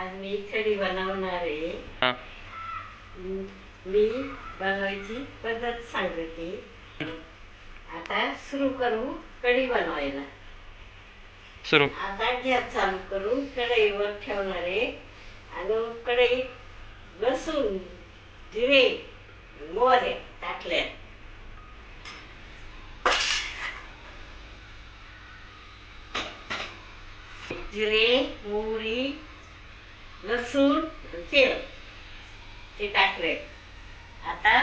आज मी कढी बनवणार आहे. हां. म- बनवायची पद्धत सांगते. आता सुरू करू कढी बनवायला. सुरू. आता गॅस चालू करून कढईवर ठेवणार आहे. आणि कढईत लसूण जिरे मोहरे टाकले जिरे मोहरी लसूण तेल ते टाकले. आता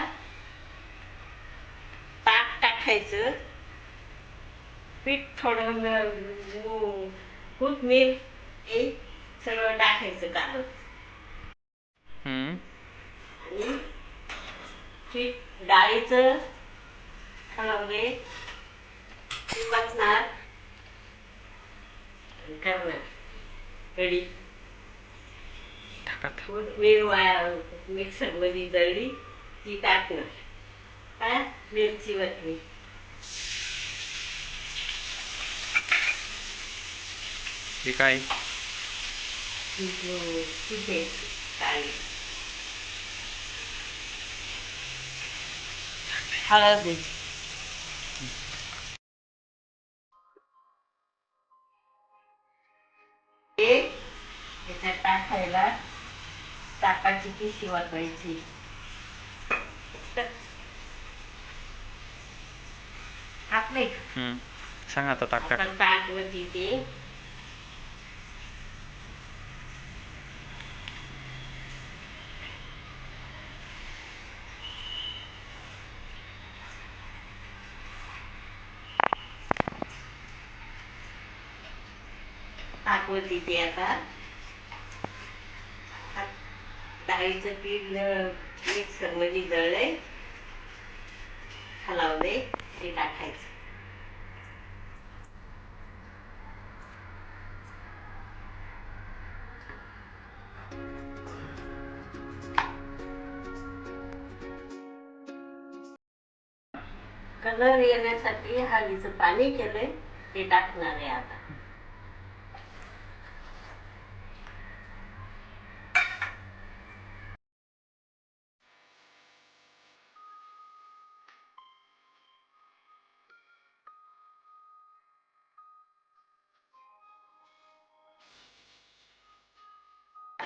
ताक टाकायचं. पीठ थोडं कोथमीर हे सगळं टाकायचं हम्म. आणि पीठ डाळीचं ते बसणार करणार. टाका कोथमीर वाया मिक्सरमध्ये दळली ती टाकणार. काय मिरची वतली हे काय? तिथे काढली हळद द्यायची हे याच्यात टाकायला ताकाची पिशी वापरायची टाकले हम्म. सांग आता ताक टाक आता ताक वरती ते टाकवती ते आता डाळीचं पीठ मिक्स म्हणजे दळले हलवले ते टाकायचं. कलर येण्यासाठी हळदीचं पाणी केलंय ते टाकणार आहे आता.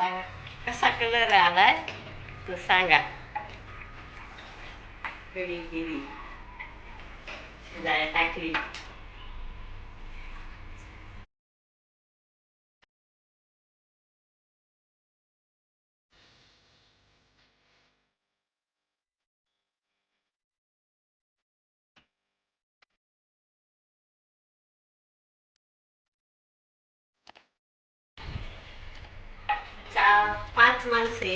आता कसा कलर आलाय तो सांगा कढी गिरी शिजायला टाकली चा पाच माणसे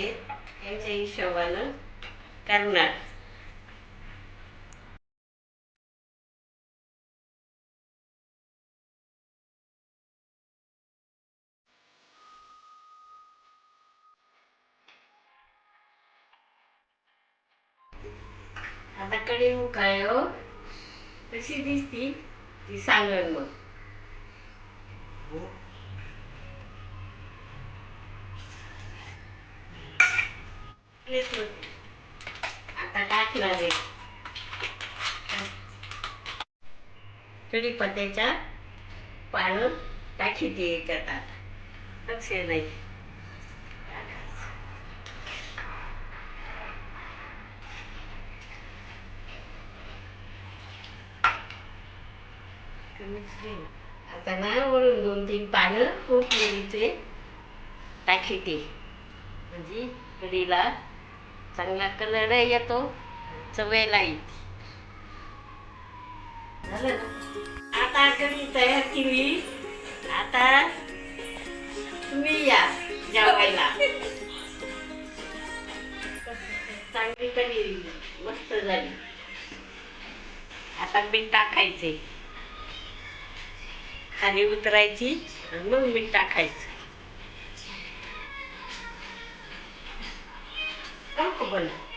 यांच्या हिशोबानं करणार. आता कढी उकाय हो, हो? कशी दिसती? ती सांगन मग. हो. आता टाकणार आहे कढीपत्त्याच्या पानं टाकी ते याच्यात आता. लक्ष नाही आता ना वरून दोन तीन पानं कोथिंबीरीचे टाकी ते. म्हणजे कढीला चांगला कलर येतो चवेला येते झालं? ना आता कधी तयार केली. आता तुम्ही या जेवायला. चांगली कढी मस्त झाली. आता मीठ टाकायचे. खाली उतरायची आणि मग मीठ टाकायचं. possible